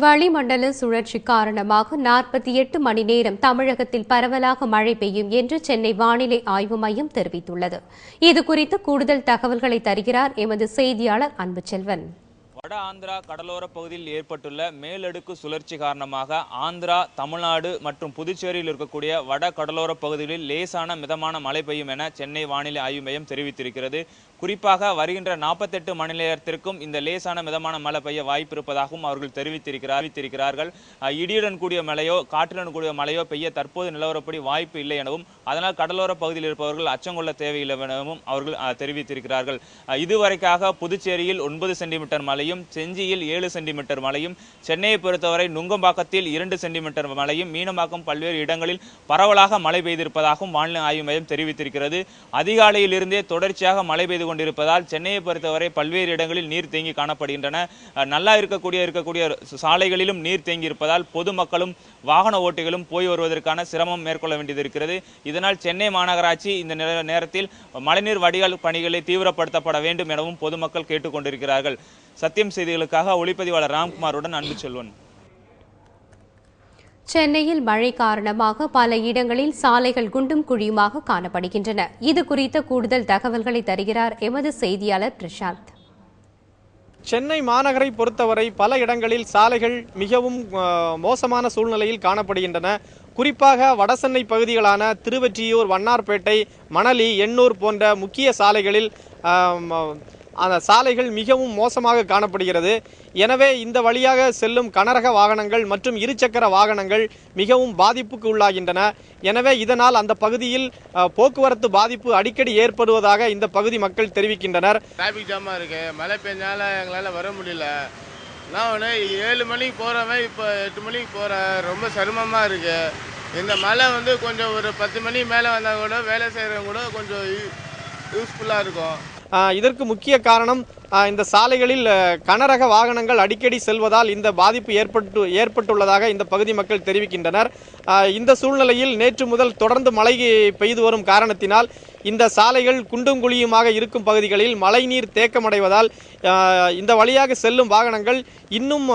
வளிமண்டல சுழற்சி காரணமாக நாற்பத்தி எட்டு மணி நேரம் தமிழகத்தில் பரவலாக மழை பெய்யும் என்று சென்னை வானிலை ஆய்வு மையம் தெரிவித்துள்ளது. இதுகுறித்து கூடுதல் தகவல்களை தருகிறார் எமது செய்தியாளர் அன்புச்செல்வன். வட ஆந்திரா கடலோர பகுதியில் ஏற்பட்டுள்ள மேலடுக்கு சுழற்சி காரணமாக ஆந்திரா தமிழ்நாடு மற்றும் புதுச்சேரியில் இருக்கக்கூடிய வட கடலோர பகுதிகளில் லேசான மிதமான மழை பெய்யும் என சென்னை வானிலை ஆய்வு மையம் தெரிவித்திருக்கிறது. குறிப்பாக வருகின்ற நாற்பத்தெட்டு மணி நேரத்திற்கும் இந்த லேசான மிதமான மழை பெய்ய வாய்ப்பு இருப்பதாகவும் அவர்கள் தெரிவித்திருக்கிறார் தெரிவித்திருக்கிறார்கள் இடியுடன் கூடிய மழையோ காற்றுடன் கூடிய மழையோ பெய்ய தற்போது நிலவரப்படி வாய்ப்பு இல்லை எனவும் அதனால் கடலோர பகுதியில் இருப்பவர்கள் அச்சம் கொள்ள தேவையில்லை எனவும் அவர்கள் தெரிவித்திருக்கிறார்கள். இதுவரைக்காக புதுச்சேரியில் ஒன்பது சென்டிமீட்டர் மழையும் செஞ்சியில் ஏழு சென்டிமீட்டர் மழையும் சென்னையை பொறுத்தவரை நுங்கம்பாக்கத்தில் இரண்டு சென்டிமீட்டர் மழையும் மீனம்பாக்கம் பல்வேறு இடங்களில் பரவலாக மழை பெய்திருப்பதாகவும் வானிலை ஆய்வு மையம் தெரிவித்திருக்கிறது. அதிகாலையில் இருந்தே தொடர்ச்சியாக மழை பெய்து கொண்டிருப்பதால் சென்னையை பொறுத்தவரை பல்வேறு இடங்களில் நீர் தேங்கி காணப்படுகின்றன. நல்லா இருக்கக்கூடிய இருக்கக்கூடிய சாலைகளிலும் நீர் தேங்கி இருப்பதால் பொதுமக்களும் வாகன ஓட்டிகளும் போய் வருவதற்கான சிரமம் மேற்கொள்ள வேண்டியது இருக்கிறது. இதனால் சென்னை மாநகராட்சி இந்த நேரத்தில் மழைநீர் வடிகால் பணிகளை தீவிரப்படுத்தப்பட வேண்டும் எனவும் பொதுமக்கள் கேட்டுக்கொண்டிருக்கிறார்கள். சத்தியம் செய்திகளுக்காக ஒளிப்பதிவாளர் ராம்குமாருடன் அன்பு செல்வன் சென்னையில் மழை காரணமாக பல இடங்களில் சாலைகள் குண்டும் குழியுமாக காணப்படுகின்றன. இது குறித்த கூடுதல் தகவல்களை தருகிறார் எமது செய்தியாளர் பிரசாந்த். சென்னை மாநகரை பொறுத்தவரை பல இடங்களில் சாலைகள் மிகவும் மோசமான சூழ்நிலையில் காணப்படுகின்றன. குறிப்பாக வடசென்னை பகுதிகளான திருவெற்றியூர் வண்ணார்பேட்டை மணலி எண்ணூர் போன்ற முக்கிய சாலைகளில் அந்த சாலைகள் மிகவும் மோசமாக காணப்படுகிறது. எனவே இந்த வழியாக செல்லும் கனரக வாகனங்கள் மற்றும் இருசக்கர வாகனங்கள் மிகவும் பாதிப்புக்கு உள்ளாகின்றன. எனவே இதனால் அந்த பகுதியில் போக்குவரத்து பாதிப்பு அடிக்கடி ஏற்படுவதாக இந்த பகுதி மக்கள் தெரிவிக்கின்றனர். டிராஃபிக் ஜாமாக இருக்கு. மழை பெஞ்சால எங்களால் வர முடியல. நான் ஒன்று ஏழு மணிக்கு போகிறவன் இப்போ எட்டு மணிக்கு போகிறேன் ரொம்ப சிரமமாக இருக்கு. இந்த மழை வந்து கொஞ்சம் ஒரு பத்து மணி மேலே வந்தால் கூட வேலை செய்கிறவங்க கூட கொஞ்சம் யூஸ்ஃபுல்லாக இருக்கும். இதற்கு முக்கிய காரணம் இந்த சாலைகளில் கனரக வாகனங்கள் அடிக்கடி செல்வதால் இந்த பாதிப்பு ஏற்பட்டு ஏற்பட்டுள்ளதாக இந்த பகுதி மக்கள் தெரிவிக்கின்றனர். இந்த சூழ்நிலையில் நேற்று முதல் தொடர்ந்து மழை பெய்து வரும் காரணத்தினால் இந்த சாலைகள் குண்டும் குழியுமாக இருக்கும் பகுதிகளில் மழைநீர் தேக்கமடைவதால் இந்த வழியாக செல்லும் வாகனங்கள் இன்னும்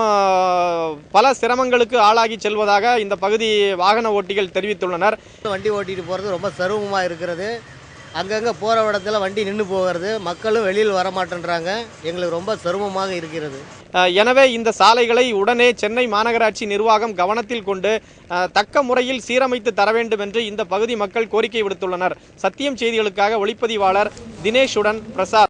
பல சிரமங்களுக்கு ஆளாகி செல்வதாக இந்த பகுதி வாகன ஓட்டிகள் தெரிவித்துள்ளனர். வண்டி ஓட்டிட்டு போகிறது ரொம்ப சிரமமாக இருக்கிறது. அங்கங்கே போகிற இடத்துல வண்டி நின்று போகிறது. மக்களும் வெளியில் வர மாட்டேன்றாங்க எங்களுக்கு ரொம்ப சிரமமாக இருக்கிறது. எனவே இந்த சாலைகளை உடனே சென்னை மாநகராட்சி நிர்வாகம் கவனத்தில் கொண்டு தக்க முறையில் சீரமைத்து தர வேண்டும் என்று இந்த பகுதி மக்கள் கோரிக்கை விடுத்துள்ளனர். சத்தியம் செய்திகளுக்காக ஒளிப்பதிவாளர் தினேஷுடன் பிரசாத்.